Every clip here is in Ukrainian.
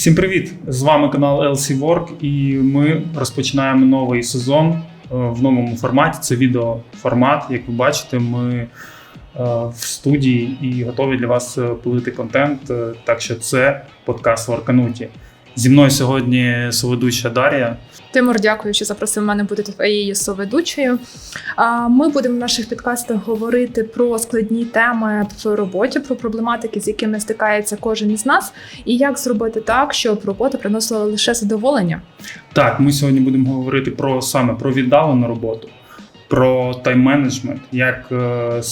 Всім привіт! З вами канал LC Work і ми розпочинаємо новий сезон е, в новому форматі. Це відеоформат. Як ви бачите, ми е, в студії і готові для вас е, пилити контент. Так що це подкаст Воркануті. Зі мною сьогодні соведуча Дар'я. Тимур, дякую, що запросив мене бути твоєю соведучою. Ми будемо в наших підкастах говорити про складні теми в роботі, про проблематики, з якими стикається кожен із нас, і як зробити так, щоб робота приносила лише задоволення. Так, ми сьогодні будемо говорити про саме про віддалену роботу, про тайм-менеджмент, як е,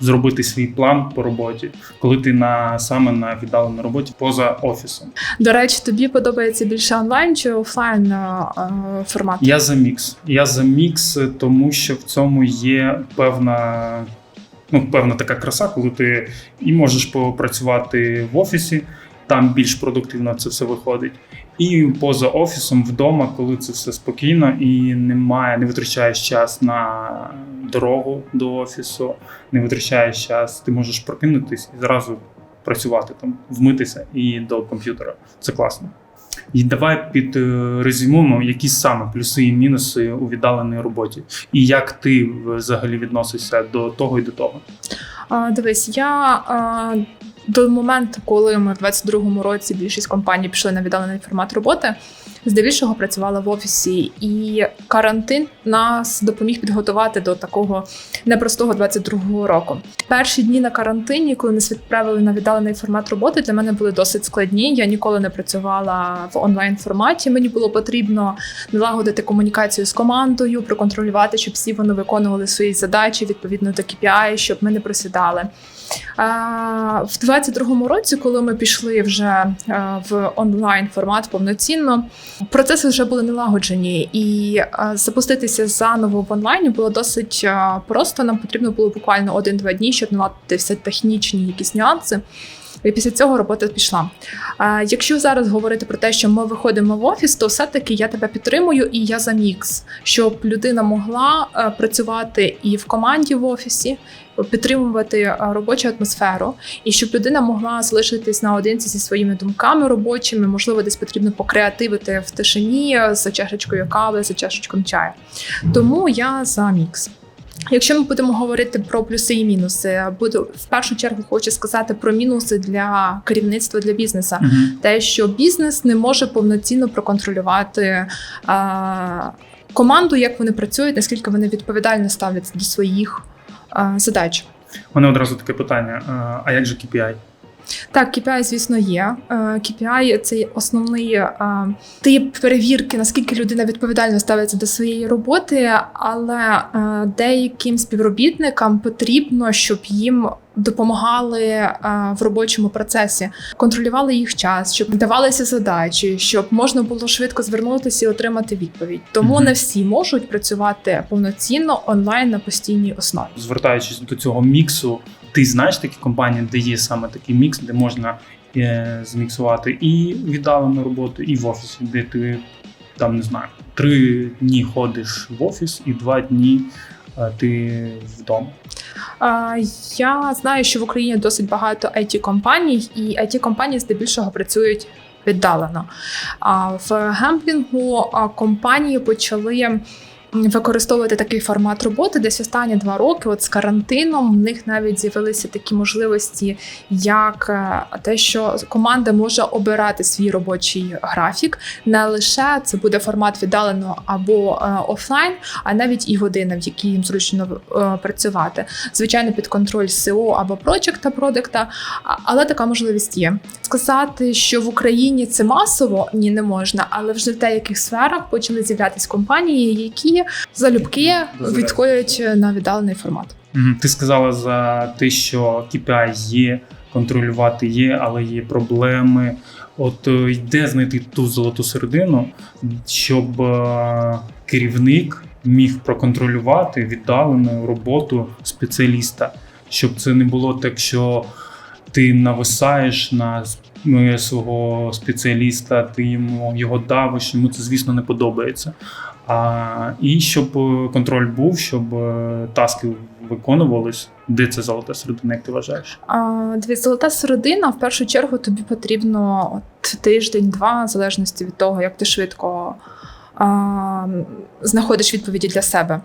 зробити свій план по роботі, коли ти на саме на віддаленій роботі поза офісом. До речі, тобі подобається більше онлайн чи офлайн е, е, формат? Я за мікс. Я за мікс, тому що в цьому є певна. Ну, певна така краса, коли ти і можеш попрацювати в офісі, там більш продуктивно це все виходить. І поза офісом вдома, коли це все спокійно і немає, не витрачаєш час на дорогу до офісу, не витрачаєш час, ти можеш прокинутись і зразу працювати там, вмитися і до комп'ютера. Це класно. І давай під е, які саме плюси і мінуси у віддаленій роботі, і як ти взагалі відносишся до того і до того. А, Дивись, я а, до моменту, коли ми в 22-му році більшість компаній пішли на віддалений формат роботи, здебільшого працювала в офісі, і карантин нас допоміг підготувати до такого непростого 22-го року. Перші дні на карантині, коли нас відправили на віддалений формат роботи, для мене були досить складні. Я ніколи не працювала в онлайн форматі. Мені було потрібно налагодити комунікацію з командою, проконтролювати, щоб всі вони виконували свої задачі відповідно до KPI, щоб ми не просідали. В 22-му році, коли ми пішли вже е, в онлайн формат повноцінно, процеси вже були налагоджені, і е, запуститися заново в онлайні було досить е, просто. Нам потрібно було буквально один-два дні, щоб наладити все технічні якісь нюанси. І після цього робота пішла. А якщо зараз говорити про те, що ми виходимо в офіс, то все-таки я тебе підтримую і я за мікс, щоб людина могла працювати і в команді в офісі, підтримувати е, робочу атмосферу, і щоб людина могла залишитись наодинці зі своїми думками робочими, можливо, десь потрібно покреативити в тишині е, за чашечкою кави, за чашечком чаю. Тому я за мікс. Якщо ми будемо говорити про плюси і мінуси, буду в першу чергу хочу сказати про мінуси для керівництва для бізнесу. Те, що бізнес не може повноцінно проконтролювати а, команду, як вони працюють, наскільки вони відповідально ставляться до своїх задач. У мене одразу таке питання: а як же KPI? Так, KPI, звісно, є. Е, KPI – це основний е, тип перевірки, наскільки людина відповідально ставиться до своєї роботи, але е, деяким співробітникам потрібно, щоб їм допомагали в робочому процесі, контролювали їх час, щоб давалися задачі, щоб можна було швидко звернутися і отримати відповідь. Тому Мгм. не всі можуть працювати повноцінно онлайн на постійній основі. Звертаючись до цього міксу, ти знаєш такі компанії, де є саме такий мікс, де можна е, зміксувати і віддалену роботу, і в офісі, де ти там не знаю, три дні ходиш в офіс і два дні е, ти вдома. Я знаю, що в Україні досить багато it компаній і it компанії здебільшого працюють віддалено. В гемблінгу а, компанії почали. Використовувати такий формат роботи десь останні два роки. От з карантином в них навіть з'явилися такі можливості, як е, те, що команда може обирати свій робочий графік. Не лише це буде формат віддалено або е, офлайн, а навіть і година, в якій їм зручно е, працювати звичайно, під контроль СО або прочекта продукта, але така можливість є. Сказати, що в Україні це масово ні, не можна, але вже в деяких сферах почали з'являтися компанії, які залюбки Дозволяють. відходять на віддалений формат. Ти сказала за те, що KPI є, контролювати є, але є проблеми. От е, де знайти ту золоту середину, щоб е, керівник міг проконтролювати віддалену роботу спеціаліста, щоб це не було так, що ти нависаєш на е, свого спеціаліста, ти йому його давиш, йому це, звісно, не подобається. А, і щоб е, контроль був, щоб е, таски виконувались? Де це золота середина, як ти вважаєш? А, Дивіться, золота середина, в першу чергу тобі потрібно от тиждень-два, в залежності від того, як ти швидко а, знаходиш відповіді для себе.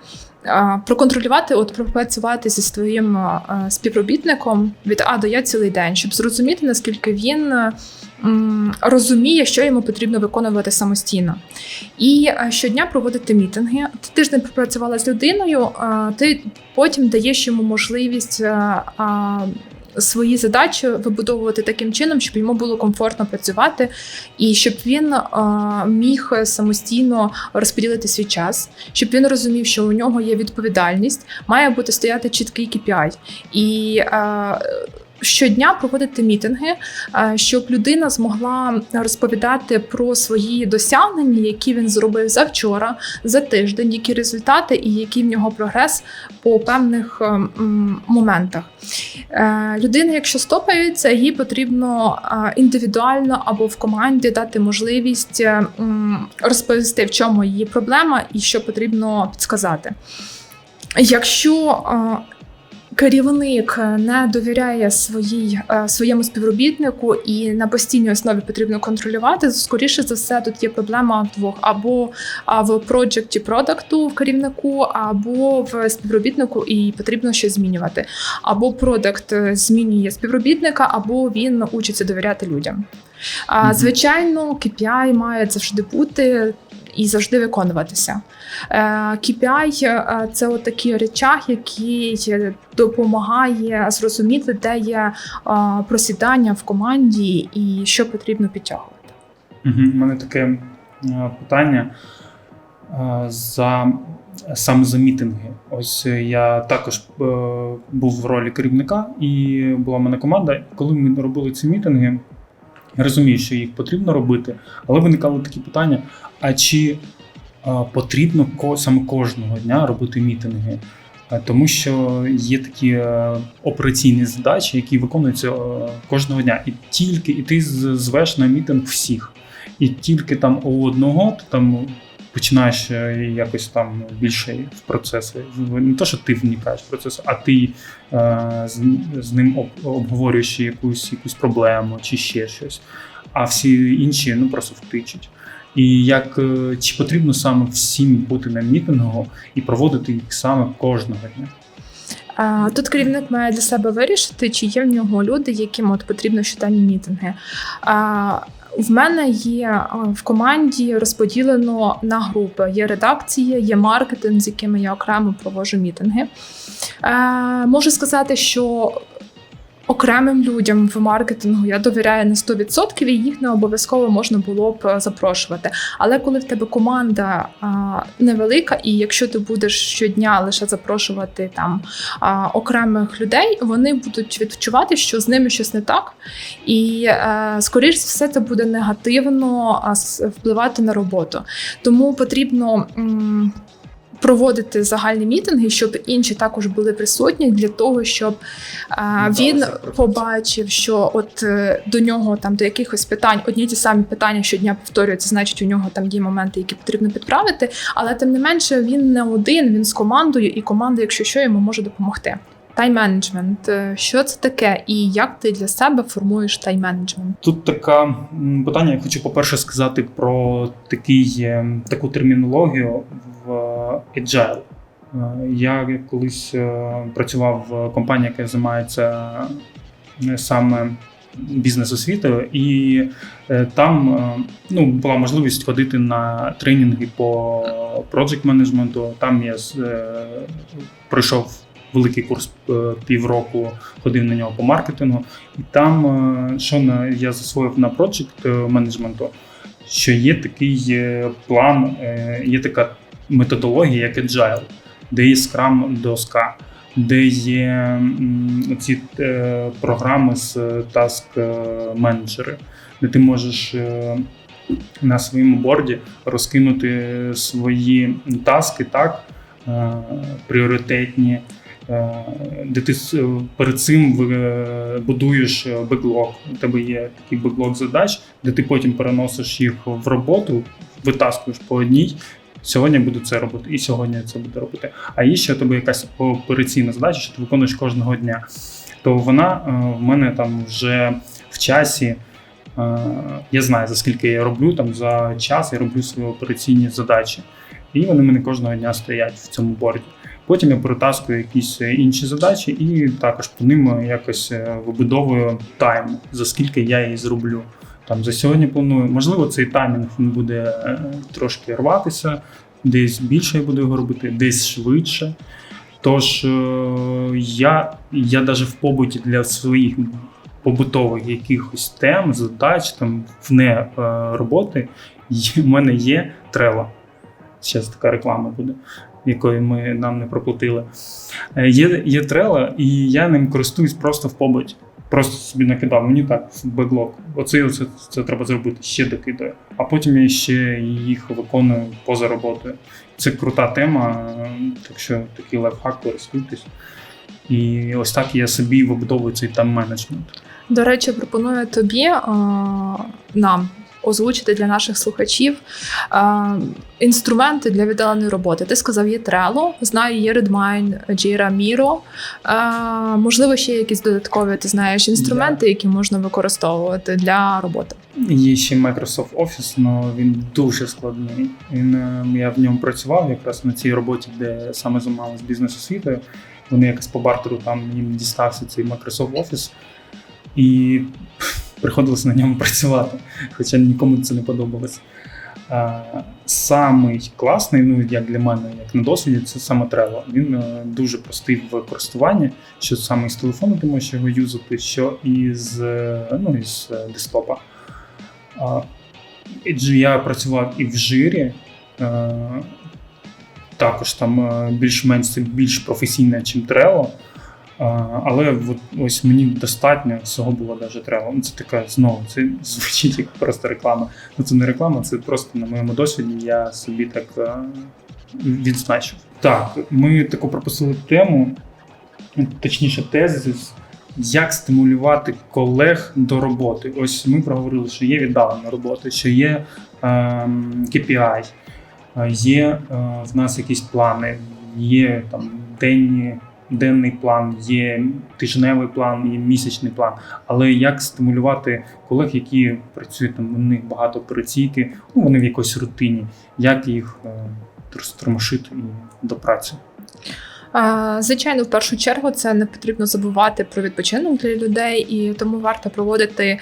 А, проконтролювати, от пропрацювати зі своїм а, співробітником від А до Я цілий день, щоб зрозуміти, наскільки він розуміє, що йому потрібно виконувати самостійно. І щодня проводити мітинги. Ти тиждень пропрацювала з людиною, ти потім даєш йому можливість. а, Свої задачі вибудовувати таким чином, щоб йому було комфортно працювати, і щоб він а, міг самостійно розподілити свій час, щоб він розумів, що у нього є відповідальність, має бути стояти чіткий KPI. І а, щодня проводити мітинги, щоб людина змогла розповідати про свої досягнення, які він зробив за вчора, за тиждень, які результати і який в нього прогрес по певних е, моментах. Е, Людина, якщо стопається, їй потрібно е, індивідуально або в команді дати можливість е, розповісти, в чому її проблема і що потрібно підсказати. Якщо е, керівник не довіряє своїй, е, своєму співробітнику і на постійній основі потрібно контролювати, скоріше за все, тут є проблема в двох: або в проджекті продакту в керівнику, або в співробітнику, і потрібно щось змінювати. Або продакт е, змінює співробітника, або він учиться довіряти людям. Звичайно, KPI має завжди бути і завжди виконуватися. Е, KPI е, – це от такий речах, який допомагає зрозуміти, де є е, просідання в команді і що потрібно підтягувати. Угу. У мене таке е, питання е, за саме за мітинги. Ось е, я також е, був в ролі керівника, і була в мене команда. Коли ми робили ці мітинги, я розумію, що їх потрібно робити, але виникали такі питання: а чи потрібно ко- саме кожного дня робити мітинги? Тому що є такі е, операційні задачі, які виконуються е, кожного дня, і тільки і ти звеш на мітинг всіх, і тільки там у одного то там починаєш е, якось там більше в процеси. Не то, що ти вникаєш в процес, а ти е, з, ним об, обговорюєш якусь якусь проблему чи ще щось. А всі інші ну просто втичуть. І як е, чи потрібно саме всім бути на мітингу і проводити їх саме кожного дня? Тут керівник має для себе вирішити, чи є в нього люди, яким от потрібно щоденні мітинги. В мене є е, в команді розподілено на групи. Є редакція, є маркетинг, з якими я окремо провожу мітинги. Е, Можу сказати, що окремим людям в маркетингу я довіряю на 100%, і їх не обов'язково можна було б е, запрошувати. Але коли в тебе команда а, невелика, і якщо ти будеш щодня лише запрошувати там а, окремих людей, вони будуть відчувати, що з ними щось не так, і е, скоріш за все це буде негативно а, впливати на роботу. Тому потрібно. м, Проводити загальні мітинги, щоб інші також були присутні для того, щоб е, він побачив, що от е, до нього там до якихось питань одні ті самі питання щодня повторюються, значить у нього там є моменти, які потрібно підправити. Але тим не менше він не один, він з командою, і команда, якщо що, йому може допомогти. Тайм-менеджмент. Е, Що це таке, і як ти для себе формуєш тайм-менеджмент? Тут така питання. Я хочу, по-перше, сказати про такий, е, таку термінологію в Agile. Е, Я колись е, працював в компанії, яка займається е, саме бізнес-освітою, і там ну, була можливість ходити на тренінги по project менеджменту. Там я пройшов великий курс півроку, ходив на нього по маркетингу. І там, що я засвоїв на project менеджменту, що є такий план, є така методологія, як Agile, де є Scrum доска, де є ці е, програми з task менеджери, де ти можеш е, на своєму борді розкинути свої таски так, е, пріоритетні. Де ти перед цим будуєш беклог. У тебе є такий беклог задач, де ти потім переносиш їх в роботу, витаскуєш по одній, Сьогодні буду це робити, і сьогодні це буду робити. А є ще у тебе якась операційна задача, що ти виконуєш кожного дня. То вона е, в мене там вже в часі. Е, Я знаю, за скільки я роблю, там за час я роблю свої операційні задачі. І вони в мене кожного дня стоять в цьому борді. Потім я перетаскую якісь інші задачі і також по ним якось е, вибудовую тайм, за скільки я її зроблю. Там за сьогодні планую. Можливо, цей таймінг він буде е, трошки рватися, десь більше я буду його робити, десь швидше. Тож е, я, я навіть в побуті для своїх побутових якихось тем, задач, там вне е, роботи, в мене є трела. Зараз така реклама буде, якої ми нам не проплатили. Є, є трела, і я ним користуюсь просто в побуті. Просто собі накидав, мені так в бедлог. Оце, оце це треба зробити, ще докидаю. А потім я ще їх виконую поза роботою. Це крута тема, так що такий лайфхак користуйтесь. І ось так я собі вибудовую цей там менеджмент. До речі, пропоную тобі а, нам озвучити для наших слухачів а, інструменти для віддаленої роботи. Ти сказав, є Trello, знаю, є Redmine, Jira, Miro. А, можливо, ще якісь додаткові ти знаєш інструменти, які можна використовувати для роботи. Є ще Microsoft Office, але він дуже складний. Він, е, я в ньому працював якраз на цій роботі, де саме займалися бізнес-освітою. Вони якось по бартеру там їм дістався цей Microsoft Office, і приходилось на ньому працювати, хоча нікому це не подобалось. Самий класний, ну як для мене, як на досвіді, це саме Trello. Він е, дуже простий в користуванні, що саме з телефону ти можеш його юзати, що із, е, ну, із е, десктопа. Я працював і в жирі. Також там більш-менш більш професійне, ніж Trello. Але от, ось мені достатньо всього було навіть Trello. Ну, Це така знову, це звучить як просто реклама. Ну це не реклама, це просто на моєму досвіді я собі так е, відзначив. Так, ми таку пропустили тему, точніше, тезис, як стимулювати колег до роботи. Ось ми проговорили, що є віддалена робота, що є ем, KPI, е, є е, в нас якісь плани, є там денні. Денний план, є тижневий план, є місячний план. Але як стимулювати колег, які працюють там, у них багато операційки, ну вони в якоїсь рутині, як їх е, розтормошити до праці? Звичайно, в першу чергу це не потрібно забувати про відпочинок для людей, і тому варто проводити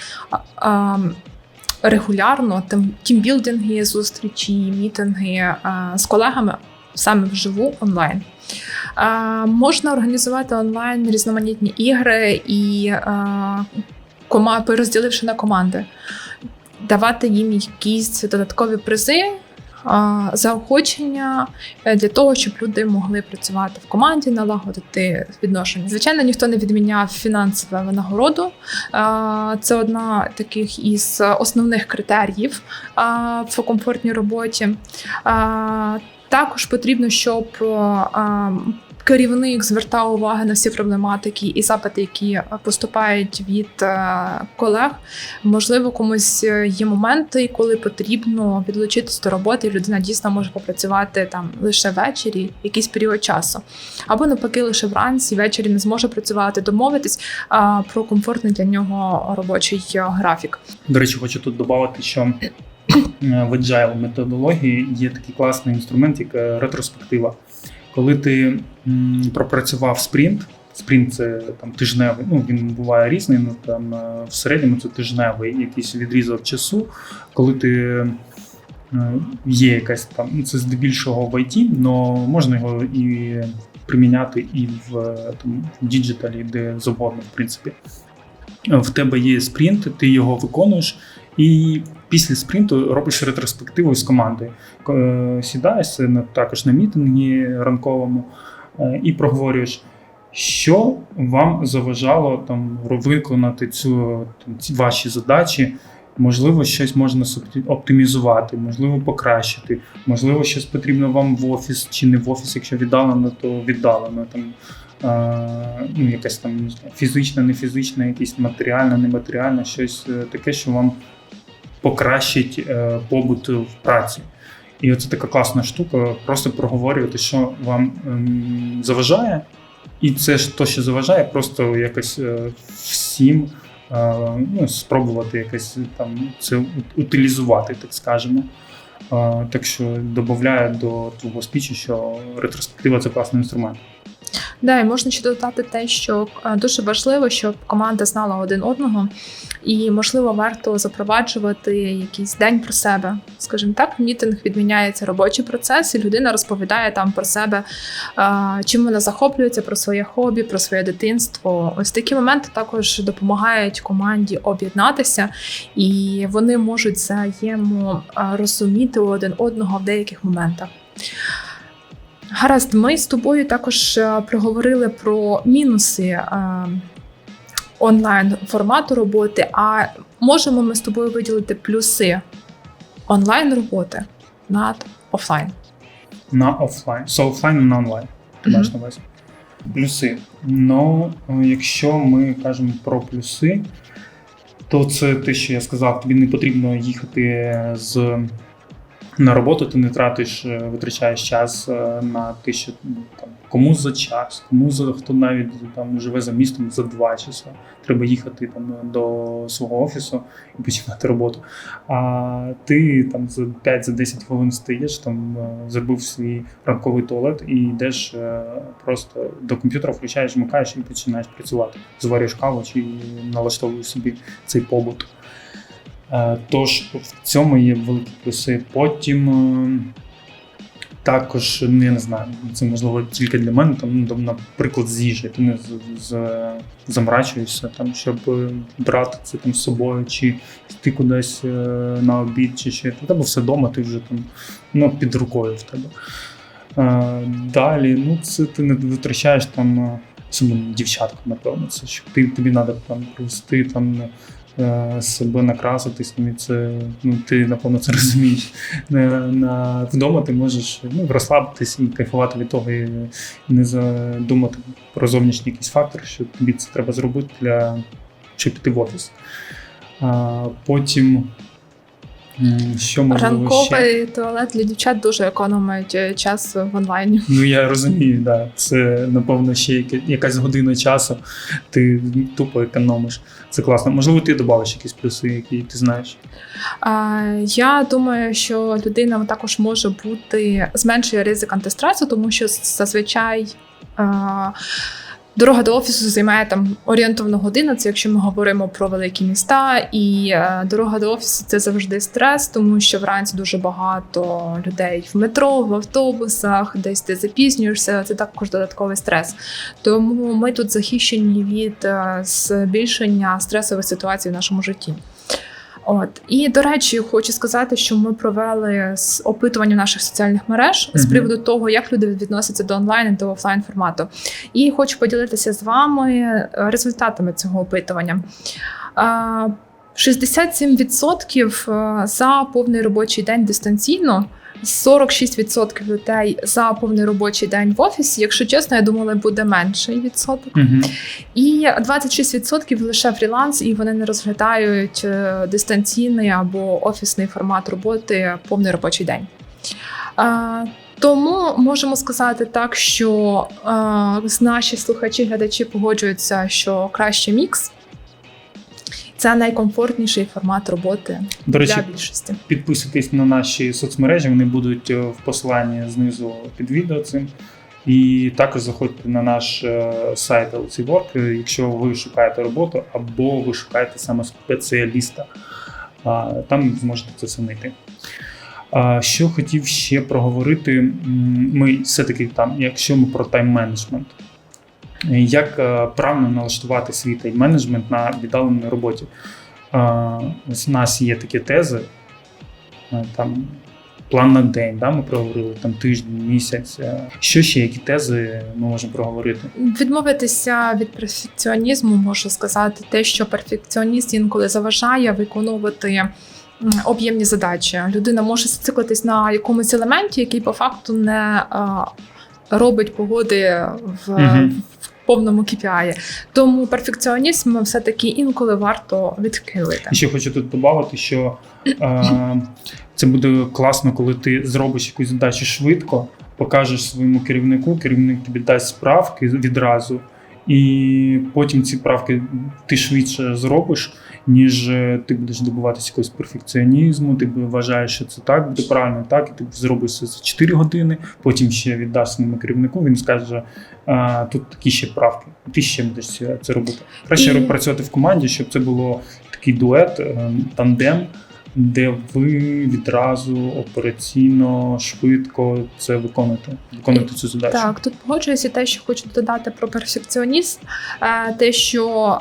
регулярно тим- тімбілдинги, зустрічі, мітинги з колегами саме вживу онлайн. А, Можна організувати онлайн різноманітні ігри і а, кома- розділивши на команди, давати їм якісь додаткові призи. Заохочення е, для того, щоб люди могли працювати в команді, налагодити відношення. Звичайно, ніхто не відміняв фінансову винагороду. Це одна таких із основних критеріїв в комфортній роботі. Також потрібно, щоб керівник звертав увагу на всі проблематики і запити, які поступають від е, колег. Можливо, комусь е, є моменти, коли потрібно відлучитись до роботи, і людина дійсно може попрацювати там лише ввечері, якийсь період часу, або навпаки, лише вранці, ввечері не зможе працювати, домовитись про комфортний для нього робочий е, графік. До речі, хочу тут додати, що в agile методології є такий класний інструмент, як ретроспектива. Коли ти м, пропрацював спринт, спринт це там тижневий, ну він буває різний, ну там е, в середньому це тижневий якийсь відрізок часу, коли ти е, є якась там, ну це здебільшого в IT, але можна його і приміняти і в е, в діджиталі, де завгодно, в принципі. В тебе є спринт, ти його виконуєш, і після спринту робиш ретроспективу з командою. Е, Сідаєш також на мітингі ранковому е, і проговорюєш, що вам заважало там виконати цю там, ці ваші задачі. Можливо, щось можна оптимізувати, можливо, покращити, можливо, щось потрібно вам в офіс чи не в офіс, якщо віддалено, то віддалено. Там, е, ну, якась там фізична, не фізична, якесь матеріальне, нематеріальне, щось е, таке, що вам покращить е, побут в праці. І оце така класна штука, просто проговорювати, що вам ем, заважає, і це ж то, що заважає, просто якось е, всім е, ну, спробувати якось там це утилізувати, так скажемо. Так що додаю до твого спічу, що ретроспектива це класний інструмент. Да, і можна ще додати те, що е, дуже важливо, щоб команда знала один одного, і можливо варто запроваджувати якийсь день про себе. Скажімо так, мітинг відміняється робочий процес, і людина розповідає там про себе, е, чим вона захоплюється, про своє хобі, про своє дитинство. Ось такі моменти також допомагають команді об'єднатися, і вони можуть взаємо е, один одного в деяких моментах. Гаразд, ми з тобою також е, проговорили про мінуси е, онлайн формату роботи. А можемо ми з тобою виділити плюси онлайн роботи над офлайн? на офлайн. З офлайн на онлайн. Ти маєш на увазі. Плюси. Ну, якщо ми кажемо про плюси, то це те, що я сказав, тобі не потрібно їхати з. На роботу ти не тратиш, е, витрачаєш час е, на те, що ну, там кому за час, кому за хто навіть там живе за містом за два часа. Треба їхати там до свого офісу і починати роботу. А ти там за 5-10 хвилин стаєш, там е, зробив свій ранковий туалет і йдеш просто до комп'ютера, включаєш, вмикаєш і починаєш працювати. Зварюєш каву чи налаштовуєш собі цей побут. Е, Тож в цьому є великі плюси. Потім е, також, ну, я не знаю, це можливо тільки для мене, там, ну, наприклад, з їжі. Ти не замрачуєшся, там, щоб е, брати це там з собою, чи йти кудись на обід, чи ще. Тебе все вдома, ти вже там ну, під рукою в тебе. Далі, ну, це ти не витрачаєш там. Особливо дівчаткам, напевно, це що ти, тобі треба там привести там себе накраситись, ну, це ну ти напевно це розумієш. На, на, вдома ти можеш ну, розслабитись і кайфувати від того, і не задумати про зовнішній якийсь фактор, що тобі це треба зробити для щоб піти в офіс. А, потім. Що можливо ще? Ранковий туалет для дівчат дуже економить е, час в онлайні. Ну я розумію, да. Це напевно ще якась година часу. Ти тупо економиш. Це класно. Можливо, ти додавиш якісь плюси, які ти знаєш. А, Я думаю, що людина також може бути зменшує ризик антистресу, тому що зазвичай. а, Дорога до офісу займає там орієнтовно годину. Це якщо ми говоримо про великі міста, і е, дорога до офісу це завжди стрес, тому що вранці дуже багато людей в метро, в автобусах, десь ти запізнюєшся. Це також додатковий стрес. Тому ми тут захищені від е, збільшення стресових ситуацій в нашому житті. От і до речі, хочу сказати, що ми провели з опитування наших соціальних мереж з приводу того, як люди відносяться до онлайн і до офлайн формату. І хочу поділитися з вами е, результатами цього опитування. А, 67% е, за повний робочий день дистанційно. 46% людей за повний робочий день в офісі. Якщо чесно, я думала, буде менший відсоток. Угу. І 26% лише фріланс, і вони не розглядають е, дистанційний або офісний формат роботи повний робочий день. Е, Тому можемо сказати так, що е, наші слухачі, глядачі погоджуються, що краще мікс це найкомфортніший формат роботи До речі, для більшості. підписуйтесь на наші соцмережі, вони будуть е, в посиланні знизу під відео цим. І також заходьте на наш е, сайт LC Work, е, якщо ви шукаєте роботу або ви шукаєте саме спеціаліста. Там зможете це все знайти. Що хотів ще проговорити, ми все-таки там, якщо ми про тайм-менеджмент, як е, правильно налаштувати свій тайм-менеджмент на віддаленій роботі? Е, Ось у нас є такі тези, е, там план на день, да, ми проговорили там тиждень, місяць. Що ще, які тези ми можемо проговорити? Відмовитися від перфекціонізму, можу сказати, те, що перфекціоніст інколи заважає виконувати об'ємні задачі. Людина може зациклитись на якомусь елементі, який по факту не а, робить погоди в, Мгм. в повному KPI. Тому перфекціонізм все-таки інколи варто відхилити. І ще хочу тут додати, що е, це буде класно, коли ти зробиш якусь задачу швидко, покажеш своєму керівнику, керівник тобі дасть справки відразу, і потім ці правки ти швидше зробиш, ніж е, ти будеш добуватися якогось перфекціонізму, ти вважаєш, що це так буде правильно, так, і ти зробиш це за 4 години, потім ще віддаш своєму керівнику, він скаже, тут такі ще правки, ти ще будеш це- робити. Краще І- працювати в команді, щоб це було такий дует, е, тандем, де ви відразу операційно, швидко це виконуєте, виконуєте цю задачу. Так, тут погоджуюся те, що хочу додати про перфекціонізм, е, те, що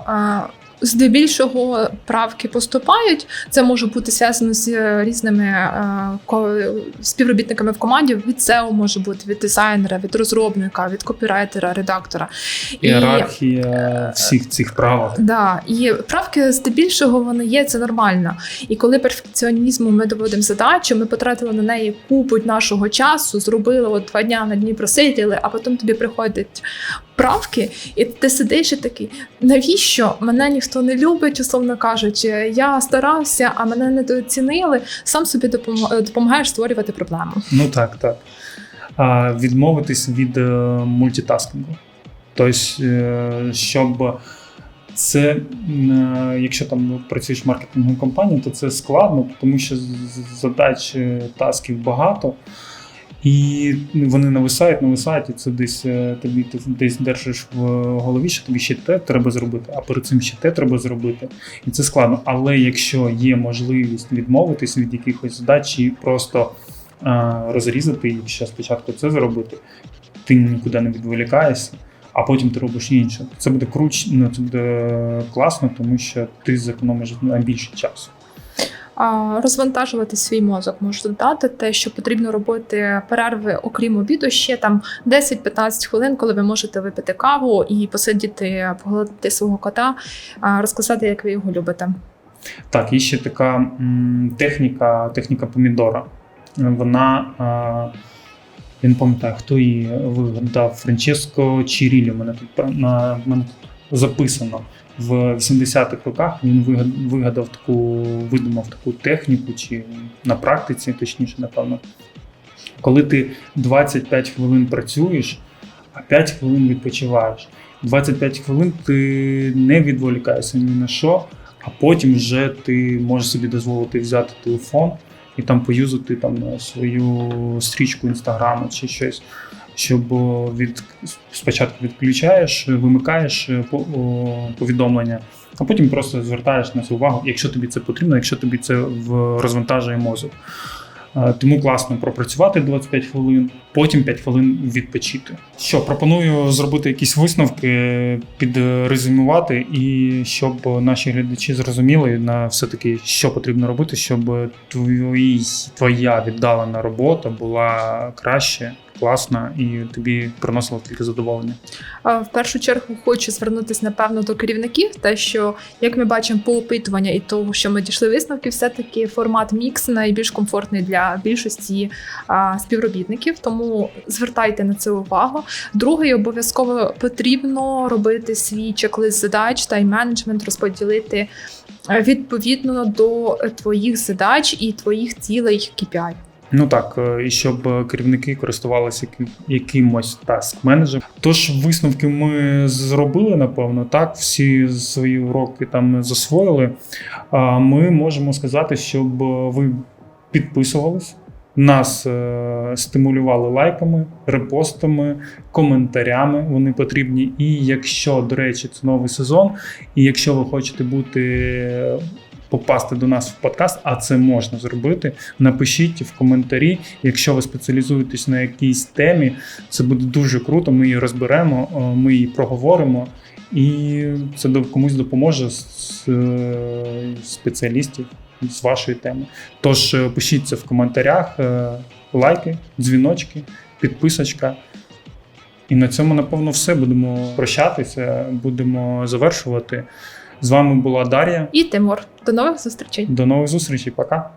здебільшого правки поступають. Це може бути зв'язано з е, різними е, співробітниками в команді. Від SEO може бути від дизайнера, від розробника, від копірайтера, редактора. Ієрархія всіх цих правок. Да, і правки здебільшого вони є, це нормально. І коли перфекціонізму ми доводимо задачу, ми потратили на неї купу нашого часу, зробили от два дня на дні просиділи, а потім тобі приходять правки, і ти сидиш і такий, навіщо мене ніхто не любить, условно кажучи, я старався, а мене недооцінили. Сам собі допомагаєш створювати проблему. Ну так, так. А, відмовитись від е, мультитаскінгу. Тобто, е, щоб це, е, якщо там працюєш в маркетинговій компанії, то це складно, тому що задач тасків багато. І вони нависають, нависають, і це десь е, тобі ти десь держиш в голові, що тобі ще те треба зробити, а перед цим ще те треба зробити. І це складно. Але якщо є можливість відмовитись від якихось задач і просто е, розрізати, якщо спочатку це зробити, ти нікуди не відволікаєшся, а потім ти робиш інше. Це буде круч, ну це буде класно, тому що ти зекономиш найбільше часу. А, Розвантажувати свій мозок можу додати те, що потрібно робити перерви, окрім обіду, ще там 10-15 хвилин, коли ви можете випити каву і посидіти, погладити свого кота, розказати, як ви його любите. Так, є ще така м, техніка, техніка помідора. Вона. е, Я не пам'ятаю, хто її вигадав. Франческо Чірілі. У мене тут на мене тут записано. В 80-х роках він вигадав таку, видумав таку техніку, чи на практиці, точніше, напевно. Коли ти 25 хвилин працюєш, а 5 хвилин відпочиваєш. 25 хвилин ти не відволікаєшся ні на що, а потім вже ти можеш собі дозволити взяти телефон і там поюзати там е, свою стрічку інстаграму чи щось. Щоб від спочатку відключаєш, вимикаєш е, по- повідомлення, а потім просто звертаєш на це увагу, якщо тобі це потрібно, якщо тобі це розвантажує мозок. Е, Тому класно пропрацювати 25 хвилин, потім 5 хвилин відпочити. Що пропоную зробити якісь висновки, підрезюмувати, і щоб наші глядачі зрозуміли на все таки, що потрібно робити, щоб твої, твоя віддалена робота була краще, класна і тобі приносила тільки задоволення. В першу чергу хочу звернутися напевно до керівників, те, що як ми бачимо по опитуванню і того, що ми дійшли висновки, все-таки формат мікс найбільш комфортний для більшості співробітників. Тому звертайте на це увагу. Друге, обов'язково потрібно робити свій чек-лист задач, тайм-менеджмент, розподілити е, відповідно до твоїх задач і твоїх цілей KPI. Ну так, е, і щоб е, керівники користувалися яким- якимось таск-менеджером. Тож висновки ми зробили, напевно, так, всі свої уроки там засвоїли. Ми можемо сказати, щоб е, ви підписувались, нас стимулювали лайками, репостами, коментарями. Вони потрібні. І якщо, до речі, це новий сезон, і якщо ви хочете бути. Попасти до нас в подкаст, а це можна зробити. Напишіть в коментарі, якщо ви спеціалізуєтесь на якійсь темі, це буде дуже круто. Ми її розберемо, е, ми її проговоримо, і це комусь допоможе з е, спеціалістів з вашої теми. Тож е, пишіть це в коментарях, лайки, дзвіночки, підписочка. І на цьому, напевно, все. Будемо прощатися, будемо завершувати. З вами була Дар'я. І Тимур. До нових зустрічей. До нових зустрічей, пока.